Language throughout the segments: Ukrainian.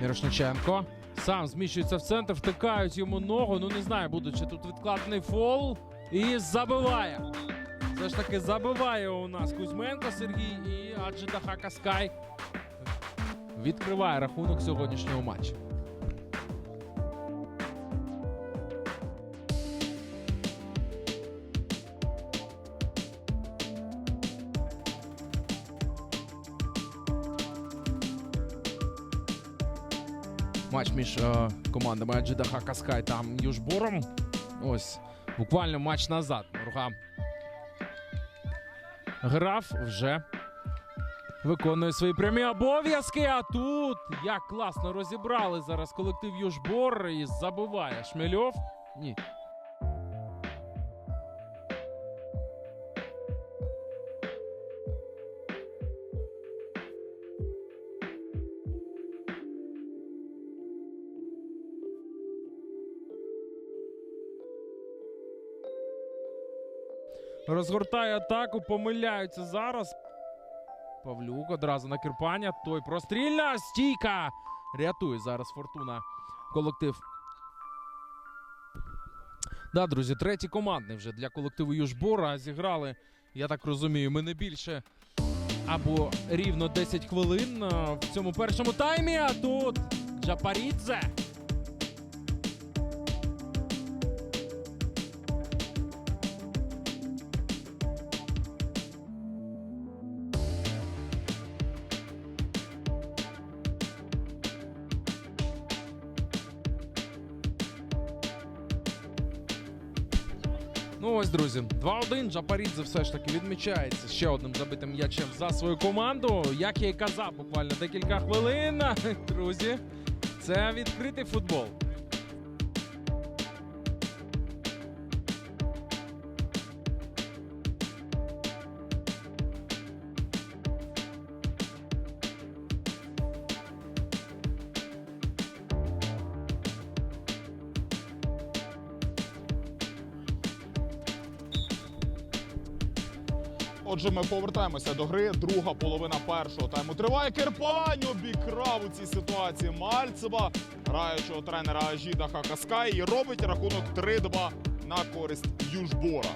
Мірошниченко. Сам зміщується в центр, втикають йому ногу. Ну не знаю, буде чи тут відкладний фол. І забиває. Все ж таки забиває у нас Кузьменко Сергій і Аджидаха Каскай. Відкриває рахунок сьогоднішнього матчу. Матч між е, командами Аджидаха Каскай та Южбором. Ось буквально матч назад. Морга граф вже виконує свої прямі обов'язки. А тут як класно розібрали зараз колектив Южбор і забиває Шмельов. Ні. Розгортає атаку, помиляються зараз. Павлюк одразу на Кирпаня. Той прострільна стійка. Рятує зараз фортуна колектив. Да, друзі, третій командний вже для колективу Южбора. Зіграли, я так розумію, ми не більше або рівно 10 хвилин в цьому першому таймі. А тут Джапарідзе. Ну ось, друзі, 2-1. Джапарідзе все ж таки відмічається ще одним забитим м'ячем за свою команду. Як я і казав, буквально декілька хвилин. Друзі, це відкритий футбол. Отже, ми повертаємося до гри. Друга половина першого тайму триває. Кирпань обікрав у цій ситуації Мальцева, граючого тренера Ажіда Хакаскай, і робить рахунок 3-2 на користь Южбора.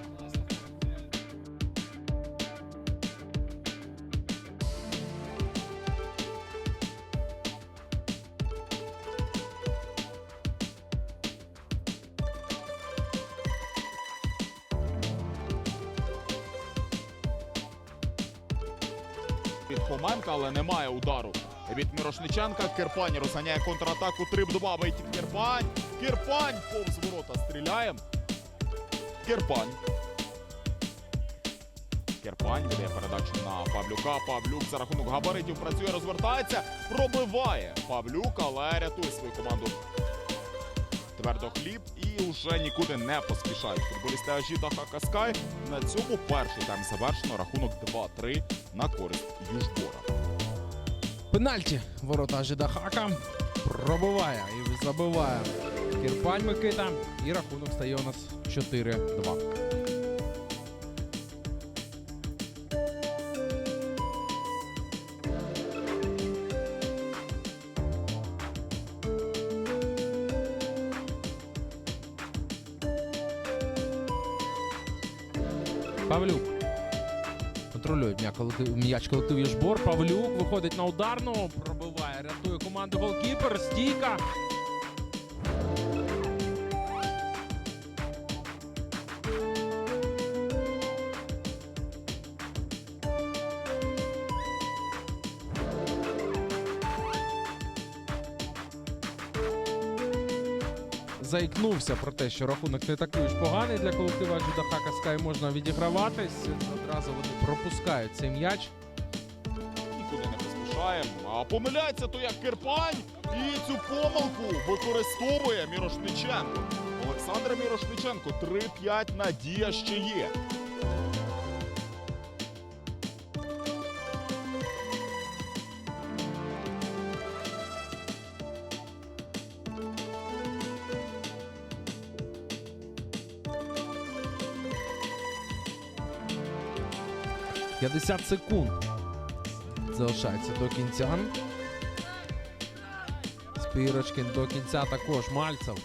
Від Хоменка, але немає удару. Від Мірошниченка Кирпань розганяє контратаку. 3-2 вихід Кирпань. Кирпань повз ворота стріляє. Кирпань. Кирпань веде передачу на Павлюка. Павлюк за рахунок габаритів працює, розвертається, пробиває Павлюк, але рятує свою команду. Твердо хліб і вже нікуди не поспішають. Футболісти Ажіта Хакаскай. На цьому перший тайм завершено. Рахунок 2-3 на користь Южбора. Пенальті ворота Жидахака пробиває і забиває Кірпань Микита. І рахунок стає у нас 4-2. Павлюк. Контролює м'яч колектив Єжбор. Павлюк виходить на ударну, пробиває, рятує команду голкіпер. Стійка. Заікнувся про те, що рахунок не такий ж поганий для колектива Джудахака Скай можна відіграватись. Одразу вони пропускають цей м'яч. Нікуди не поспішає. А помиляється то як Кирпань. І цю помилку використовує Мірошниченко. Олександр Мірошниченко 3-5 надія ще є. 50 секунд. Залишається до кінця. Спірочкін до кінця також. Мальцев.